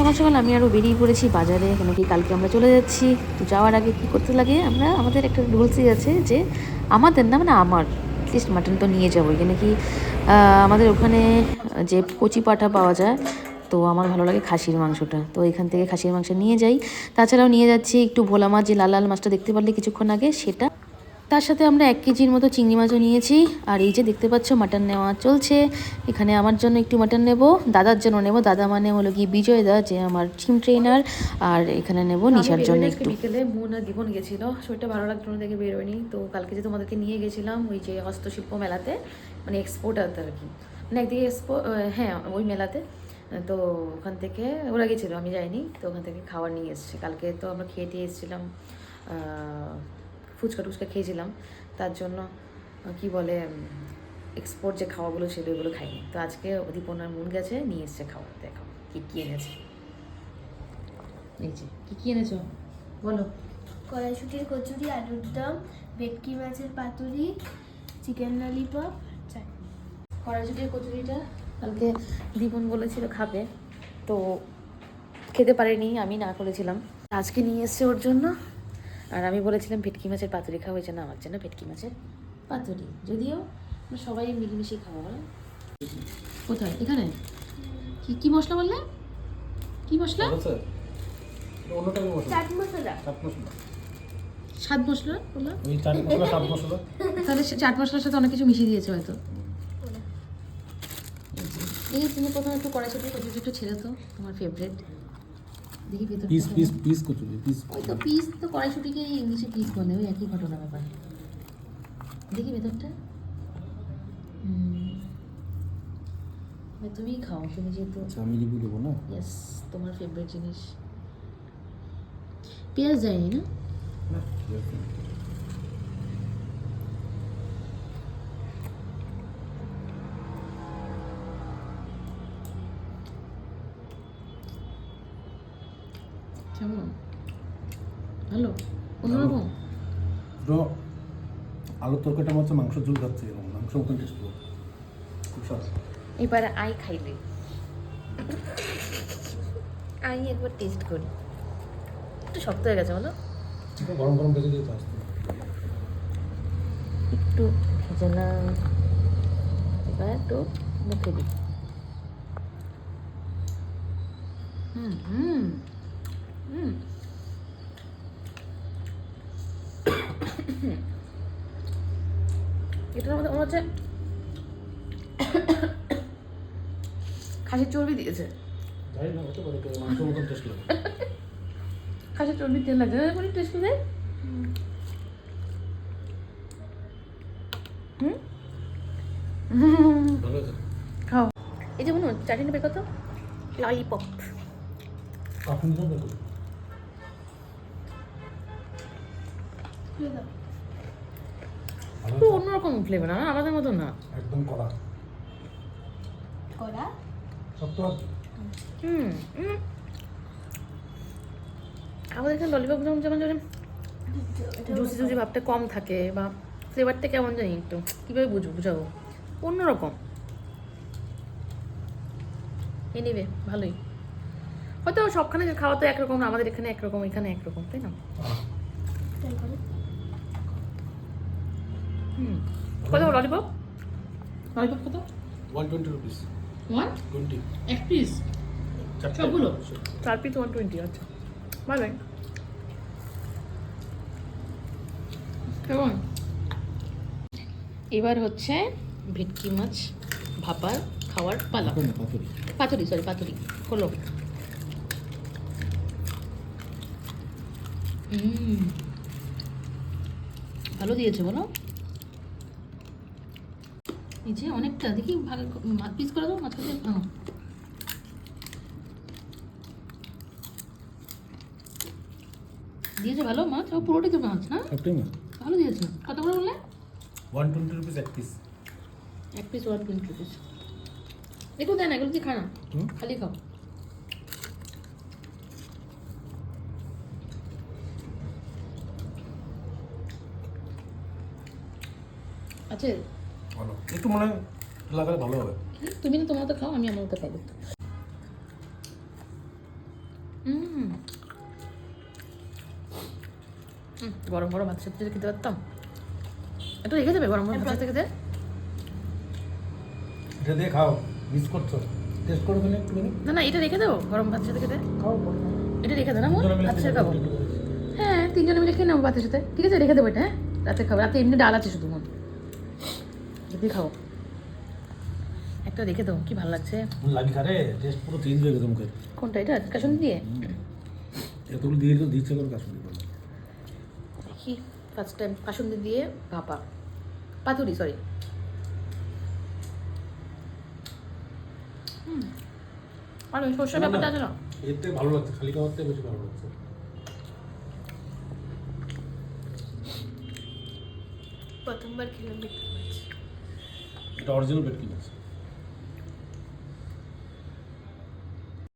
সকাল সকাল আমি আরও বেরিয়ে পড়েছি বাজারে, কেন কি কালকে আমরা চলে যাচ্ছি। তো যাওয়ার আগে কী করতে লাগে? আমরা, আমাদের একটা রুলসই আছে যে, আমাদের না মানে আমার লিস্ট মাটন তো নিয়ে যাব এখানে কি আমাদের ওখানে যে কচি পাঠা পাওয়া যায়, তো আমার ভালো লাগে খাসির মাংসটা। তো এখান থেকে খাসির মাংস নিয়ে যাই। তাছাড়াও নিয়ে যাচ্ছি একটু ভোলা মাছ, যে লাল লাল মাছটা দেখতে পারলে কিছুক্ষণ আগে, সেটা তার সাথে আমরা এক কেজির মতো চিংড়ি মাছও নিয়েছি। আর এই যে দেখতে পাচ্ছ মাটন নেওয়া চলছে। এখানে আমার জন্য একটু মাটন নেব দাদার জন্য নেব। দাদা মানে হলো কি বিজয় দা যে আমার টিম ট্রেনার আর এখানে নেব নিশার জন্য একটু। বিকেলে মন আর জীবন গেছিল। শরীরটা ভালো লাগতো না দেখে বেরোয়নি। তো কালকে যে তোমাদেরকে নিয়ে গেছিলাম ওই যে হস্তশিল্প মেলাতে মানে এক্সপোর্ট আর কি। মানে একদিকে এক্সপো হ্যাঁ ওই মেলাতে। তো ওখান থেকে ওরা গেছিল আমি যাইনি। তো ওখান থেকে খাবার নিয়ে এসেছে। কালকে তো আমরা খেয়ে দিয়ে এসেছিলাম ফুচকা টুচকা খেয়েছিলাম। তার জন্য কি বলে এক্সপোর্ট যে খাওয়াগুলো ছিল ওগুলো খাইনি। তো আজকে দীপনার মন গেছে নিয়ে এসছে খাওয়া দেখো কী কী এনেছে। এই যে কী কী এনেছো? বলো। কড়াইশুটির কচুরি আলুর দম ভেটকি মাছের পাতুরি চিকেন ললিপপ কড়াইশুটির কচুরিটা? কালকে দীপন বলেছিল খাবে তো খেতে পারেনি আমি না করেছিলাম। আজকে নিয়ে এসছে ওর জন্য আর আমি বলেছিলাম ভেটকি মাছের পাতুরি খাওয়া হয়েছে না আমার জন্য ভেটকি মাছের পাতুরি। যদিও আমরা সবাই মিলেমিশে খাওয়া বলো। কোথায়? এখানে? কি কি মশলা বললে? কি মশলা? আছে অন্য টাইপের মশলা। চাট মশলা। স্বাদ মশলা চাট মশলা সাত মশলা। তাহলে সে চাট মশলার সাথে অনেক কিছু মিশিয়ে দিয়েছে হয়তো। এই তুমি প্রথমে একটু কড়াইশুটি কচুরি একটু ছেড়ে তো তোমার ফেভারিট দেখি ভেতর piece piece piece kachori piece ওই তো পিস তো কড়াইশুটিকে ইংলিশে পিস বলে ওই একই ঘটনা ব্যাপার। দেখি ভেতরটা। তুমি তুমিই খাও তুমি যেহেতু আমি লিবু দেবো না? ইয়েস তোমার ফেভারিট জিনিস। পেঁয়াজ যায়নি না? কেমন? ভালো? অন্যরকম পুরো আলুর তরকারিটা মতো মাংস ঝোল খাচ্ছে এরকম মাংস মতন টেস্ট করো খুব স্বাদ এবার আই খাইলে। আই একবার টেস্ট করি। একটু শক্ত হয়ে গেছে বলো। গরম গরম ভেজে দিতে আসতে একটু ভেজালাম এবার একটু মুখে দিই। হুম হুম। হুম এটার মধ্যে মনে হচ্ছে খাসির চর্বি দিয়েছে। খাসির চর্বির তেল লাগছে। না টেস্ট ভালো খাও। এই যে বলুন চাটনি বের কত ললিপপ। একটু? অন্যরকম ফ্লেভার না? আমাদের মতো না? একদম কড়া। কড়া? সত্য হুম হুম। আমাদের এখানে ললিপপ যেমন যেমন যেমন জুসি জুসি ভাবটা কম থাকে বা ফ্লেভারটা কেমন জানি একটু কীভাবে বুঝব বুঝাবো? অন্যরকম। এ নেবে ভালোই। হয়তো সবখানে খাওয়া তো একরকম আমাদের এখানে একরকম এখানে একরকম তাই না? কত ললিপপ ললিপপ কত? One twenty rupees one twenty এক পিস সবগুলো? চার পিস ওয়ান টোয়েন্টি আচ্ছা। ভালোই কেমন এবার হচ্ছে ভেটকি মাছ ভাপার খাওয়ার পালা। পাতুরি পাতুরি। সরি পাতুরি। হলো ভালো দিয়েছে বলো। যে অনেকটা দেখি ভাগ পিস করে দাও মাঝখানে হ্যাঁ দিয়েছে ভালো মাছ ও পুরোটাই তো মাছ না? ভালো দিয়েছে। কত করে বললে? ওয়ান টোয়েন্টি রুপিস এক পিস এক পিস ওয়ান টোয়েন্টি রুপিস একটু দেন এগুলো দিয়ে খা না হুম। খালি খাও। আচ্ছা ভালো। একটু মনে লাগালে ভালো হবে। তুমি না তোমার তো খাও আমি আমার মতো খাব। গরম গরম ভাতের সাথে যদি খেতে পারতাম? একটু রেখে দেবে গরম গরম ভাতের খেতে? এটা দিয়ে খাও মিস করছ। টেস্ট করবে না একটু না না এটা রেখে দেবো গরম ভাতের সাথে খেতে। খাও এটা রেখে দেবো না ভাতের সাথে খাব। হ্যাঁ তিনজনে মিলে খেয়ে নেব ভাতের সাথে। ঠিক আছে রেখে দেবো এটা হ্যাঁ? রাতে খাব রাতে এমনি ডাল আছে শুধু মন যদি খাব একটা রেখে দেবো কি ভালো লাগছে। লাগি খারে টেস্ট পুরো চেঞ্জ হয়ে গেছে মুখে কোনটা এটা? কাশন দিয়ে? এতগুলো দিয়ে দিলে দিচ্ছে করে কাশ্মীর দেখি ফার্স্ট টাইম কাসুন দিয়ে ভাপা। পাতুরি সরি আর ওই সর্ষের ব্যাপারটা আছে না? এর থেকে ভালো লাগছে খালি খাওয়ার থেকে বেশি ভালো লাগছে। প্রথমবার খেলাম এটা অরিজিনাল বেড মাছ